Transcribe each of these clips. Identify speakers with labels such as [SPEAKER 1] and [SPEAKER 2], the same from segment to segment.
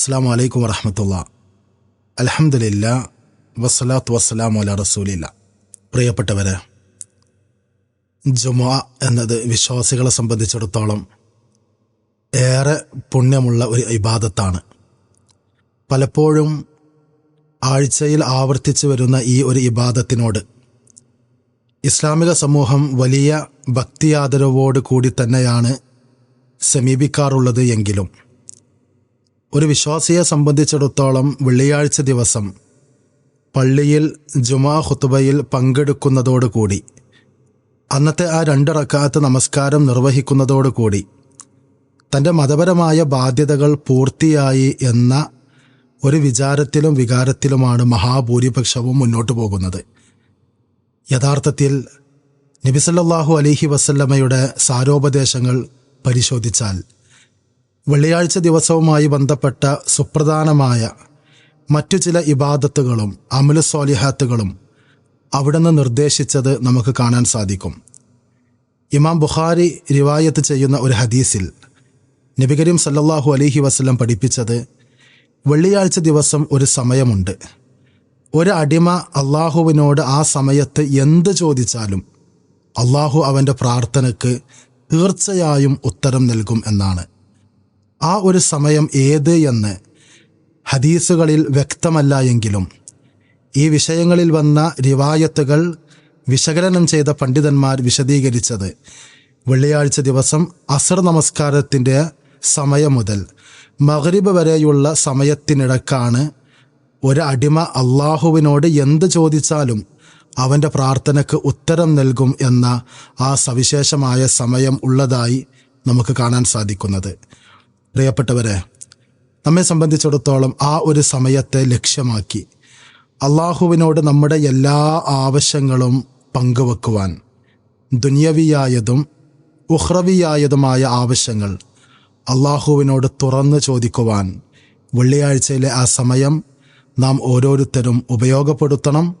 [SPEAKER 1] അസ്സാം വലൈക്കും വറഹമത്തുള്ള. അലഹമില്ല വസ്സലാത്തു വസ്സലാം അല റസൂലില്ല. പ്രിയപ്പെട്ടവരെ ജുമ എന്നത് വിശ്വാസികളെ സംബന്ധിച്ചിടത്തോളം ഏറെ പുണ്യമുള്ള ഒരു ഇബാദത്താണ്. പലപ്പോഴും ആഴ്ചയിൽ ആവർത്തിച്ചു വരുന്ന ഈ ഒരു ഇബാദത്തിനോട് ഇസ്ലാമിക സമൂഹം വലിയ ഭക്തിയാദരവോട് കൂടി തന്നെയാണ് സമീപിക്കാറുള്ളത് എങ്കിലും ഒരു വിശ്വാസിയെ സംബന്ധിച്ചിടത്തോളം വെള്ളിയാഴ്ച ദിവസം പള്ളിയിൽ ജുമാ ഹുത്തുബയിൽ പങ്കെടുക്കുന്നതോടുകൂടി അന്നത്തെ ആ രണ്ട് റക്കാത്ത് നമസ്കാരം നിർവഹിക്കുന്നതോടുകൂടി തന്റെ മതപരമായ ബാധ്യതകൾ പൂർത്തിയായി എന്ന ഒരു വിചാരത്തിലും വികാരത്തിലുമാണ് മഹാഭൂരിപക്ഷവും മുന്നോട്ടു പോകുന്നത്. യഥാർത്ഥത്തിൽ നബിസല്ലാഹു അലിഹി വസല്ലമ്മയുടെ സാരോപദേശങ്ങൾ പരിശോധിച്ചാൽ വെള്ളിയാഴ്ച ദിവസവുമായി ബന്ധപ്പെട്ട സുപ്രധാനമായ മറ്റു ചില ഇബാദത്തുകളും അമലുസ്വാലിഹാത്തുകളും അവിടുന്ന് നിർദ്ദേശിച്ചത് നമുക്ക് കാണാൻ സാധിക്കും. ഇമാം ബുഖാരി റിവായത്ത് ചെയ്യുന്ന ഒരു ഹദീസിൽ നബികരീം സല്ലാഹു അലഹി വസ്ലം പഠിപ്പിച്ചത് വെള്ളിയാഴ്ച ദിവസം ഒരു സമയമുണ്ട്. ഒരു അടിമ അള്ളാഹുവിനോട് ആ സമയത്ത് എന്ത് ചോദിച്ചാലും അള്ളാഹു അവന്റെ പ്രാർത്ഥനയ്ക്ക് തീർച്ചയായും ഉത്തരം നൽകും എന്നാണ്. ആ ഒരു സമയം ഏത് എന്ന് ഹദീസുകളിൽ വ്യക്തമല്ല എങ്കിലും ഈ വിഷയങ്ങളിൽ വന്ന റിവായത്തുകൾ വിശകലനം ചെയ്ത പണ്ഡിതന്മാർ വിശദീകരിച്ചത് വെള്ളിയാഴ്ച ദിവസം അസർ നമസ്കാരത്തിന്റെ സമയം മുതൽ മഗ്രിബ് വരെയുള്ള സമയത്തിനിടക്കാണ് ഒരു അടിമ അള്ളാഹുവിനോട് എന്ത് ചോദിച്ചാലും അവന്റെ പ്രാർത്ഥനയ്ക്ക് ഉത്തരം നൽകും എന്ന ആ സവിശേഷമായ സമയം ഉള്ളതായി നമുക്ക് കാണാൻ സാധിക്കുന്നത്. പ്രിയപ്പെട്ടവരെ നമ്മെ സംബന്ധിച്ചിടത്തോളം ആ ഒരു സമയത്തെ ലക്ഷ്യമാക്കി അള്ളാഹുവിനോട് നമ്മുടെ എല്ലാ ആവശ്യങ്ങളും പങ്കുവെക്കുവാൻ ദുന്യവിയായതും ഉഹ്രവിയായതുമായ ആവശ്യങ്ങൾ അള്ളാഹുവിനോട് തുറന്നു ചോദിക്കുവാൻ വെള്ളിയാഴ്ചയിലെ ആ സമയം നാം ഓരോരുത്തരും ഉപയോഗപ്പെടുത്തണം.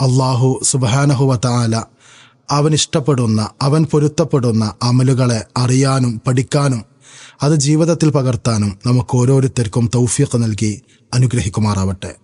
[SPEAKER 1] അള്ളാഹു സുബാനഹുവതാല അവൻ ഇഷ്ടപ്പെടുന്ന അവൻ പൊരുത്തപ്പെടുന്ന അമലുകളെ അറിയാനും പഠിക്കാനും അത് ജീവിതത്തിൽ പകർത്താനും നമുക്ക് ഓരോരുത്തർക്കും തൗഫീഖ് നൽകി അനുഗ്രഹിക്കുമാറാവട്ടെ.